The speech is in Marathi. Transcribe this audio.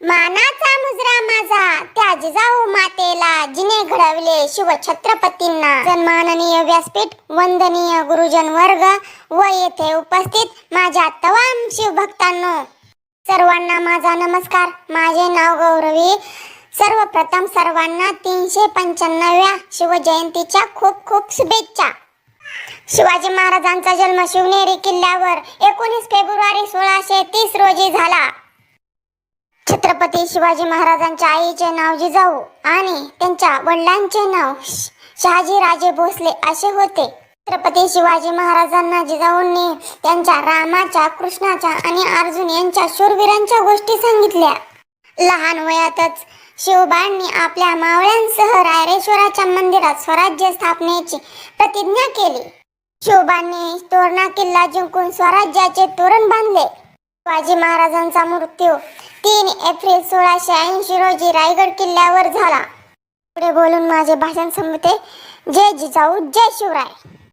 मानाचा मुजरा माझा त्या जिजाऊ मातेला जिने घडवले शिव छत्रपतींना सन्माननीय व्यासपीठ वंदनीय गुरुजन वर्ग व येथे उपस्थित माझ्या तवाम शिवभक्तांनो सर्वांना माझा नमस्कार. माझे नाव गौरवी. सर्वप्रथम सर्वांना तीनशे पंच्याण्णव्या शिवजयंतीच्या खूप खूप शुभेच्छा. शिवाजी महाराजांचा जन्म शिवनेरी किल्ल्यावर एकोणीस फेब्रुवारी सोळाशे तीस रोजी झाला. छत्रपती शिवाजी महाराजांच्या आईचे नाव जिजाऊ आणि त्यांच्या वडिलांचे नाव शहाजी राजे भोसले असे होते. छत्रपती शिवाजी महाराजांना जिजाऊंनी त्यांच्या रामाच्या कृष्णाच्या आणि अर्जुन यांच्या शूरवीरांच्या गोष्टी सांगितल्या. लहान वयातच शिवबांनी आपल्या मावळ्यांसह रायरेश्वराच्या मंदिरात स्वराज्य स्थापनेची प्रतिज्ञा केली. शिवबांनी तोरणा किल्ला जिंकून स्वराज्याचे तोरण बांधले. शिवाजी महाराजांचा मृत्यू तीन एप्रिल सोळाशे ऐंशी रोजी रायगड किल्ल्यावर झाला. पुढे बोलून माझे भाषण संपते. जय जिजाऊ जय शिवराय.